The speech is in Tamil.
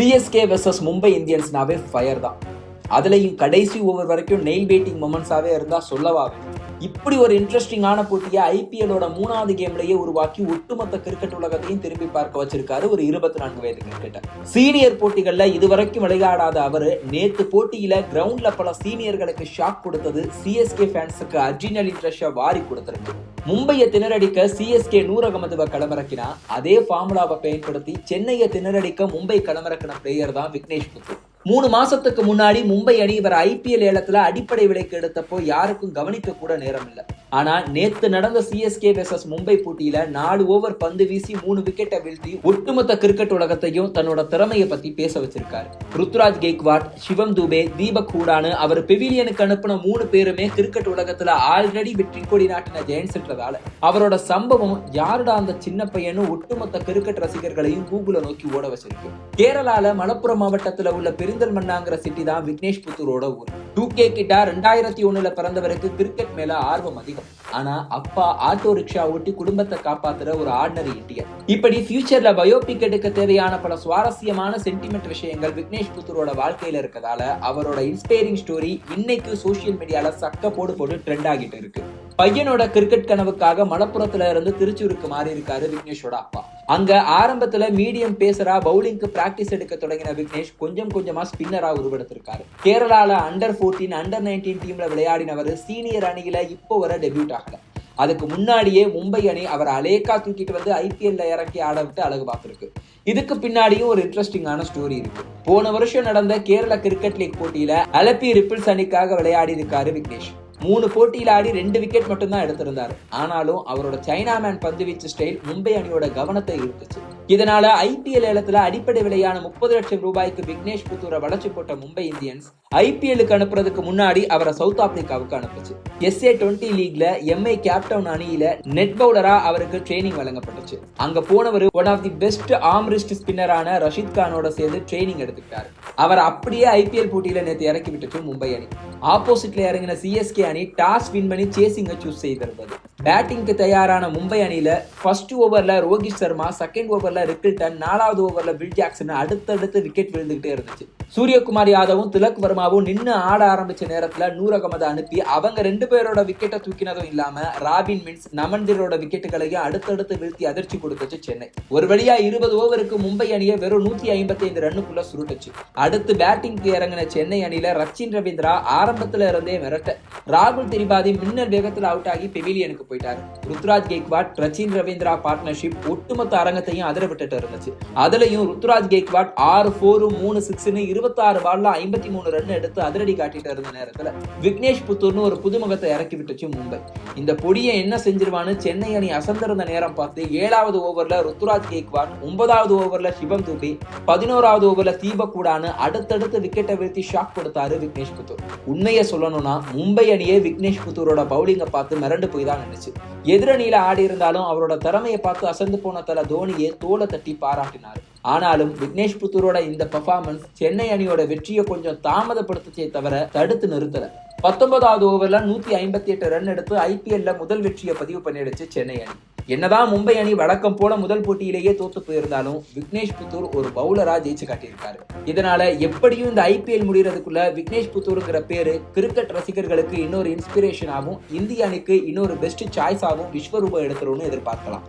சிஎஸ்கே வெர்சஸ் மும்பை இந்தியன்ஸ்னாவே ஃபயர் தான் அதுலயும் கடைசி ஓவர் வரைக்கும் நெயில் பேட்டிங் மொமெண்ட்ஸாகவே இருந்தா சொல்லவா வேணும். இப்படி ஒரு இன்ட்ரெஸ்டிங்கான போட்டியை ஐபிஎல்லோட மூணாவது கேம்லயே உருவாக்கி ஒட்டுமொத்த கிரிக்கெட் உலகத்தையும் திரும்பி பார்க்க வச்சிருக்காரு ஒரு இருபத்தி நான்கு வயது கிரிக்கெட்டர் சீனியர் போட்டிகள்ல இதுவரைக்கும் விளையாடாத அவரு நேத்து போட்டியில கிரவுண்ட்ல பல சீனியர்களுக்கு ஷாக் கொடுத்தது சிஎஸ்கே ஃபேன்ஸுக்கு அர்ஜினல் ரஷ்யா வாரி கொடுத்திருக்கு. மும்பையை திணறடிக்க சிஎஸ்கே நூர் மதுவை களமிறக்கினா அதே ஃபார்முலாவை பயன்படுத்தி சென்னையை திணறடிக்க மும்பை களமிறக்கின பிளேயர் தான் விக்னேஷ் புத்தூர். மூணு மாசத்துக்கு முன்னாடி மும்பை அணி இவர் ஐபிஎல் ஏலத்துல அடிப்படை விலைக்கு எடுத்தப்போ யாருக்கும் கவனிக்க கூட நேரம் இல்லை ஆனா நேத்து நடந்த சிஎஸ்கே வெர்சஸ் மும்பை போட்டியில நாலு ஓவர் பந்து வீசி மூணு விக்கெட்டை வீழ்த்தி ஒட்டுமொத்த கிரிக்கெட் உலகத்தையும் தன்னோட திறமையை பத்தி பேச வச்சிருக்காரு. ருத்ராஜ் கெய்க்வாட் சிவம் தூபே தீபக் ஹூடானு அவர் பெவிலியனுக்கு அனுப்பின மூணு பேருமே கிரிக்கெட் உலகத்துல ஆல்ரெடி வெற்றி கொடி நாட்டின ஜெயன்ஸ்ன்றதால அவரோட சம்பவம் யாருடா அந்த சின்ன பையனும் ஒட்டுமொத்த கிரிக்கெட் ரசிகர்களையும் கூகுள நோக்கி ஓட வச்சிருக்கு. கேரளால மலப்புரம் மாவட்டத்துல உள்ள பெருந்தல்மண்ணாங்கிற சிட்டி தான் விக்னேஷ் புத்தூரோட ஊர். டூ கே கிட்டா ரெண்டாயிரத்தி ஒண்ணுல பிறந்தவருக்கு கிரிக்கெட் மேல ஆர்வம் அதிகம். ஆனா அப்பா ஆட்டோ ரிக்ஷா ஓட்டி குடும்பத்தை காப்பாத்துற ஒரு ஆர்டினரி இந்தியன் இப்படி ஃபியூச்சர்ல பயோபிக் எடுக்க தேவையான பல சுவாரஸ்யமான சென்டிமெண்ட் விஷயங்கள் விக்னேஷ் புத்தூரோட வாழ்க்கையில இருக்கதால அவரோட இன்ஸ்பைரிங் ஸ்டோரி இன்னைக்கு சோசியல் மீடியால சக்க போடு போட்டு ட்ரெண்ட் ஆகிட்டு இருக்கு. பையனோட கிரிக்கெட் கனவுக்காக மலப்புறத்துல இருந்து திருச்சூருக்கு மாறி இருக்காரு விக்னேஷோட அப்பா. அங்க ஆரம்பத்துல மீடியம் பேசரா பவுலிங்க்கு பிராக்டிஸ் எடுக்க தொடங்கின விக்னேஷ் கொஞ்சம் கொஞ்சமா ஸ்பின்னரா உருவெடுத்திருக்காரு. கேரளால அண்டர் 14 அண்டர் 19 டீம்ல விளையாடினவர் சீனியர் அணியில இப்போ வர டெபியூட் ஆகல. அதுக்கு முன்னாடியே மும்பை அணி அவர் அலேக்கா தூக்கிட்டு வந்து ஐபிஎல்ல இறக்கி ஆட விட்டு அழகு பார்த்துருக்கு. இதுக்கு பின்னாடியும் ஒரு இன்ட்ரெஸ்டிங்கான ஸ்டோரி இருக்கு. போன வருஷம் நடந்த கேரள கிரிக்கெட் லீக் போட்டியில அலப்பி ரிப்பிள்ஸ் அணிக்காக விளையாடி இருக்காரு விக்னேஷ். மூணு போட்டியில் ஆடி ரெண்டு விக்கெட் மட்டும்தான் எடுத்திருந்தாரு. ஆனாலும் அவரோட சைனா மேன் பந்து வீச்சு ஸ்டைல் மும்பை அணியோட கவனத்தை ஈர்த்துச்சு. இதனால ஐபிஎல் ஏலத்துல அடிப்படை விலையான முப்பது லட்சம் ரூபாய்க்கு விக்னேஷ் புத்தூரை வளர்ச்சி போட்ட மும்பை இந்தியன்ஸ் ஐபிஎல்லுக்கு அனுப்புறதுக்கு முன்னாடி அவரை சவுத் ஆப்பிரிக்காவுக்கு அனுப்புச்சு. எஸ்ஏ டுவெண்ட்டி லீக்ல எம்ஐ கேப்டவுன் அணியில நெட் பவுலரா அவருக்கு ட்ரைனிங் வழங்கப்பட்டுச்சு. அங்க போனவர் ஒன் ஆஃப் தி பெஸ்ட் ஆம்ரிஸ்ட் ஸ்பின்னரான ரஷித் கானோட சேர்ந்து ட்ரைனிங் எடுத்துக்கிட்டாரு. அவர் அப்படியே ஐபிஎல் போட்டியில நேத்து இறக்கி விட்டுச்சு மும்பை அணி. ஆப்போசிட்ல இறங்கின சிஎஸ்கே அணி டாஸ் வின் பண்ணி சேசிங்க சூஸ் செய்திருந்தது. பேட்டிங்க்கு தயாரான மும்பை அணியில ஃபர்ஸ்ட் ஓவரில் ரோஹித் சர்மா செகண்ட் ஓவர்ல ரிக்கில்டன் நாலாவது ஓவரில் பில் ஜாக்சன் அடுத்தடுத்து விக்கெட் விழுந்துகிட்டே இருந்துச்சு. சூரியகுமார் யாதவும் திலக் வர்மாவும் நின்று ஆட ஆரம்பிச்ச நேரத்தில் நூர் அகமது அனுப்பி அவங்க ரெண்டு பேரோட விக்கெட்டை தூக்கினதும் இல்லாமல் ராபின் மின்ஸ் நமந்திரோட விக்கெட்டுகளையும் அடுத்தடுத்து வீழ்த்தி அதிர்ச்சி கொடுத்துச்சு சென்னை. ஒரு வழியா இருபது ஓவருக்கு மும்பை அணியை வெறும் நூத்தி ஐம்பத்தி ஐந்து ரன்னுக்குள்ள சுருட்டுச்சு. அடுத்து பேட்டிங்க்கு இறங்கின சென்னை அணியில ரச்சின் ரவீந்திரா ஆரம்பத்துல இருந்தே மிரட்ட ராகுல் திரிபாதி மின்னல் வேகத்தில் அவுட் ஆகி பெவிலியனுக்கு போயிட்டாரு. ருத்ராஜ் கேக்வாட் ரச்சின் ரவீந்திரா பார்ட்னர்ஷிப் ஒட்டுமொத்த அரங்கத்தையும் அதிர விட்டுட்டு இருந்துச்சு. அதுலயும் ருத்ராஜ் கெய்க்வாட் ஆறு ஃபோரு மூணு சிக்ஸ்னு இருபத்தாறு பால்ல ஐம்பத்தி மூணு ரன் எடுத்து அதிரடி காட்டிட்டு இருந்த நேரத்துல விக்னேஷ் புத்தூர்னு ஒரு புதுமுகத்தை இறக்கி விட்டுச்சு மும்பை. இந்த பொடியை என்ன செஞ்சிருவான்னு சென்னை அணி அசந்திருந்த நேரம் பார்த்து ஏழாவது ஓவர்ல ருத்துராஜ் கெய்க்வாட் ஒன்பதாவது ஓவர்ல சிவம் துபி பதினோராவது ஓவர்ல தீபக் கூடான்னு அடுத்தடுத்து விக்கெட்டை வீழ்த்தி ஷாக் கொடுத்தாரு விக்னேஷ் புத்தூர். உண்மையை சொல்லணும்னா மும்பை அணியே விக்னேஷ் புத்தூரோட பவுலிங்கை பார்த்து மிரண்டு போய் தான் நினைச்சு எதிரணியில ஆடி இருந்தாலும் அவரோட திறமையை பார்த்து அசந்து போன தல தோனியே தோலை தட்டி பாராட்டினார். ஆனாலும் விக்னேஷ் புத்தூரோட இந்த பெர்ஃபார்மன்ஸ் சென்னை அணியோட வெற்றியை கொஞ்சம் தாமதப்படுத்துச்சே தவிர தடுத்து நிறுத்தல. பத்தொன்பதாவது ஓவர்ல நூத்தி ஐம்பத்தி எட்டு ரன் எடுத்து ஐபிஎல்ல முதல் வெற்றியை பதிவு பண்ணிடுச்சு சென்னை அணி. என்னதான் மும்பை அணி வழக்கம் போல முதல் போட்டியிலேயே தோத்து போயிருந்தாலும் விக்னேஷ் புத்தூர் ஒரு பவுலரா ஜெயிச்சு காட்டியிருக்காரு. இதனால எப்படியும் இந்த ஐபிஎல் முடிகிறதுக்குள்ள விக்னேஷ் புத்தூருங்கிற பேரு கிரிக்கெட் ரசிகர்களுக்கு இன்னொரு இன்ஸ்பிரேஷன் ஆகும் இந்திய அணிக்கு இன்னொரு பெஸ்ட் சாய்ஸ் ஆகும் விஸ்வரூபம் எடுத்துரும்னு எதிர்பார்க்கலாம்.